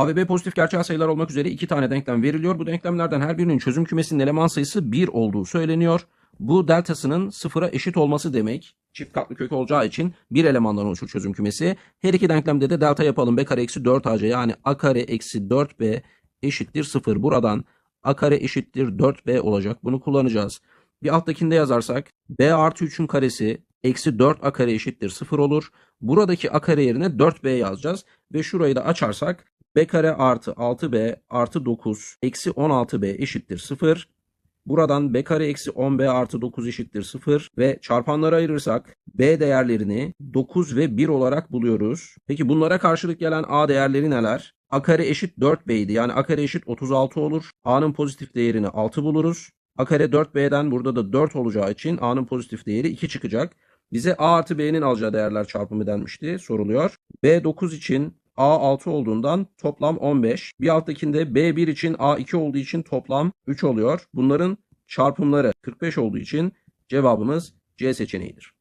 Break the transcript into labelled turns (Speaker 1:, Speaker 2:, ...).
Speaker 1: A ve B pozitif gerçel sayılar olmak üzere iki tane denklem veriliyor. Bu denklemlerden her birinin çözüm kümesinin eleman sayısı 1 olduğu söyleniyor. Bu deltasının sıfıra eşit olması demek. Çift katlı kök olacağı için bir elemandan oluşur çözüm kümesi. Her iki denklemde de delta yapalım. B kare eksi 4ac yani a kare eksi 4b eşittir 0. Buradan a kare eşittir 4b olacak. Bunu kullanacağız. Bir alttakinde yazarsak b artı 3'ün karesi eksi 4a kare eşittir 0 olur. Buradaki a kare yerine 4b yazacağız. Ve şurayı da açarsak b kare artı 6b artı 9 eksi 16b eşittir 0. Buradan b kare eksi 10b artı 9 eşittir 0 ve çarpanlara ayırırsak b değerlerini 9 ve 1 olarak buluyoruz. Peki bunlara karşılık gelen a değerleri neler? a kare eşit 4b idi yani a kare eşit 36 olur. a'nın pozitif değerini 6 buluruz. a kare 4b'den burada da 4 olacağı için a'nın pozitif değeri 2 çıkacak. Bize a artı b'nin alacağı değerler çarpımı denmişti soruluyor. b 9 için A 6 olduğundan toplam 15. Bir alttakinde B1 için A2 olduğu için toplam 3 oluyor. Bunların çarpımları 45 olduğu için cevabımız C seçeneğidir.